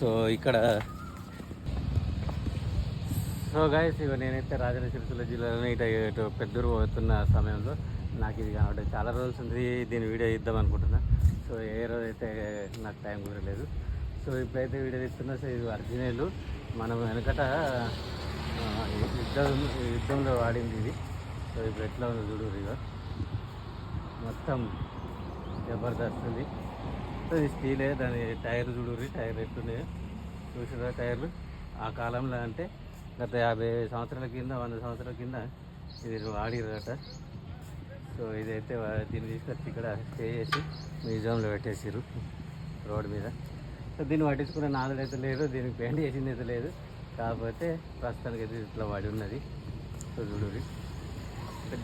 So ఇక్కడ so guys ఇక నేనైతే రాజన్న సిరిసిల్ల జిల్లాలోనే ఇటు ఇటు పెద్దూరు పోతున్న సమయంలో నాకు ఇది కాబట్టి చాలా రోజులు ఉంది. దీని వీడియో ఇద్దాం అనుకుంటున్నా. సో ఏ రోజు అయితే నాకు టైం కుదరలేదు. సో ఇప్పుడైతే వీడియో ఇస్తున్నా సో ఇది అర్జునేలు. మనం వెనకట యుద్ధం యుద్ధంలో వాడింది ఇది. సో ఇప్పుడు ఎట్లా ఉంది చూడు ఇక మొత్తం జబర్దస్త్ ఉంది. మొత్తం స్టీలే దాని టైర్ చూడుర్రి టైర్ ఎట్లున్నాయో చూసారా టైర్లు ఆ కాలంలో అంటే గత యాభై సంవత్సరాల కింద వంద సంవత్సరాల కింద ఇది వాడిరట సో ఇదైతే దీన్ని తీసుకొచ్చి ఇక్కడ స్టే చేసి మ్యూజియంలో పెట్టేసారు రోడ్ మీద. సో దీన్ని పట్టించుకునే నాలుగు అయితే లేదు దీనికి పెయింట్ చేసింది అయితే లేదు. కాకపోతే ప్రస్తుతానికి అయితే ఇట్లా వాడి ఉన్నది. సో చూడు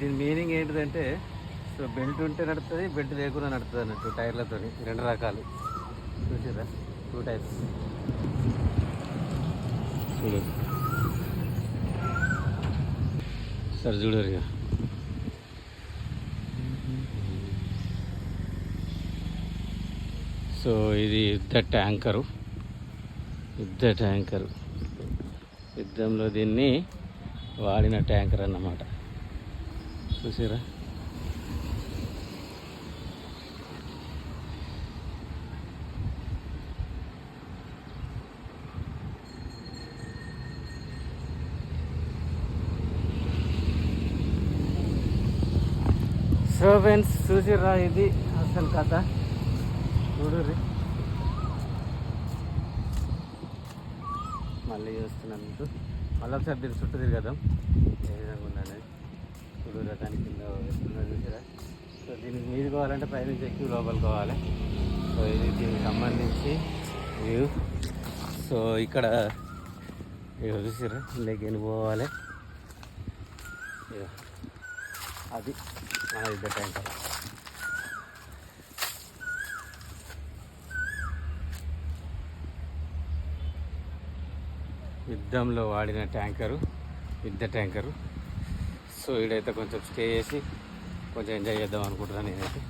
దీని మీనింగ్ ఏంటిదంటే సో బెల్ట్ ఉంటే నడుస్తుంది బెల్ట్ లేకుండా నడుస్తుంది అన్నట్టు టైర్లతో రెండు రకాలు. చూసారా టూ టైప్స్. చూడు. సరే చూడరు ఇక. సో ఇది యుద్ధ ట్యాంకరు. యుద్ధ ట్యాంకరు. యుద్ధంలో దీన్ని వాడిన ట్యాంకర్ అన్నమాట. చూసారా సో ఫ్రెండ్స్ చూసిర్రా ఇది? అసలు కథ. చూడుర్రి. మళ్ళీ చూస్తున్నాను మీకు. మళ్ళీ ఒకసారి దీని చుట్టూ తిరగదాం. ఏ విధంగా ఉందనేది. చూడురా దాని కింద చూసిరా సో దీనికి మీది కావాలంటే పైనుంచి ఎక్కి లోపలికి పోవాలి. సో ఇది దీనికి సంబంధించి వ్యూ. సో ఇక్కడ ఇక చూసిరా ఇందులోకి పోవాలి అది. మన యుద్ధ ట్యాంకర్ యుద్ధంలో వాడిన ట్యాంకరు యుద్ధ ట్యాంకరు. సో ఈడైతే కొంచెం స్టే చేసి కొంచెం ఎంజాయ్ చేద్దాం అనుకుంటున్నాను నేనైతే.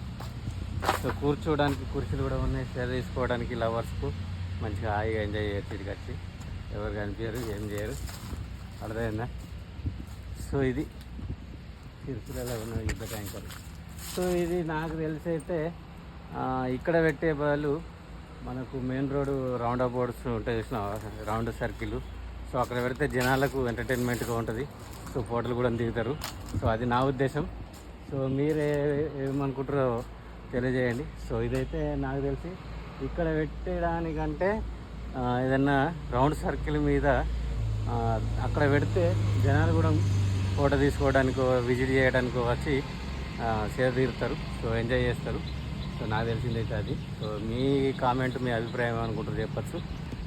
సో కూర్చోవడానికి కుర్చీలు కూడా ఉన్నాయి. షేర్ తీసుకోవడానికి లవర్స్కు మంచిగా హాయిగా ఎంజాయ్ చేయొచ్చు ఇక్కడికి వచ్చి. ఎవరు కనిపించరు ఏం చేయరు. అర్థమైందా? సో ఇది సిరిసిల్లలో ఉన్న యుద్ధ ట్యాంకర్ సో ఇది నాకు తెలిసి అయితే ఇక్కడ పెట్టే బదులు మనకు మెయిన్ రోడ్ రౌండ్ అబౌట్స్ ఉంటాయి చూసిన రౌండ్ సర్కిల్. సో అక్కడ పెడితే జనాలకు ఎంటర్టైన్మెంట్గా ఉంటుంది. సో ఫోటోలు కూడా దిగుతారు. సో అది నా ఉద్దేశం. సో మీరే ఏమనుకుంటారో తెలియజేయండి. సో ఇదైతే నాకు తెలిసి ఇక్కడ పెట్టడానికంటే ఏదన్నా రౌండ్ సర్కిల్ మీద అక్కడ పెడితే జనాలు కూడా ఫోటో తీసుకోవడానికి విజిట్ చేయడానికి వచ్చి షేర్ తీరుతారు. సో ఎంజాయ్ చేస్తారు. సో నాకు తెలిసిందైతే అది. సో మీ కామెంట్ మీ అభిప్రాయం అనుకుంటారు చెప్పచ్చు.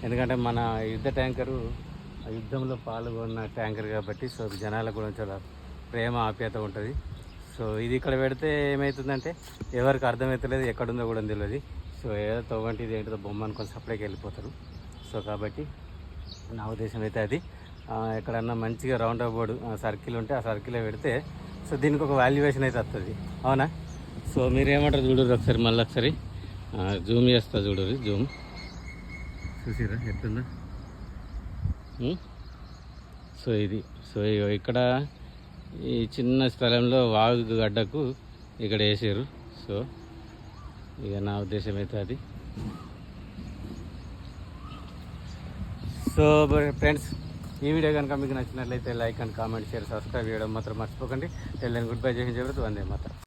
ఎందుకంటే మన యుద్ధ ట్యాంకరు యుద్ధంలో పాల్గొన్న ట్యాంకర్ కాబట్టి సో జనాలకు కూడా చాలా ప్రేమ ఆప్యాయత ఉంటుంది. సో ఇది ఇక్కడ పెడితే ఏమవుతుందంటే ఎవరికి అర్థమవుతలేదు ఎక్కడుందో కూడా తెలియదు. సో ఏదో తవ్వంటి ఇది ఏంటో బొమ్మ అనుకొని సప్లైకి వెళ్ళిపోతారు. సో కాబట్టి నా ఉద్దేశం అయితే అది. ఎక్కడన్నా మంచిగా రౌండ్ అబౌట్ సర్కిల్ ఉంటే ఆ సర్కిల్లో పెడితే సో దీనికి ఒక వాల్యుయేషన్ అయితే వస్తుంది అవునా? సో మీరు ఏమంటారు చూడరు ఒకసారి మళ్ళీ ఒకసారి. జూమ్ చేస్తా చూడరు జూమ్. చూసిరా ఎట్లుందా? సో ఇది సో ఇక్కడ ఈ చిన్న స్థలంలో వాగు గడ్డకు ఇక్కడ వేసారు సో ఇక నా ఉద్దేశం అయితే అది. సో ఫ్రెండ్స్ ఈ వీడియో కనుక మీకు నచ్చినట్లయితే like and comment share subscribe చేయడం మాత్రం మర్చిపోకండి. టెల్ గుడ్ బై చేసిన జరుగుతుంది వందే మాత్రం.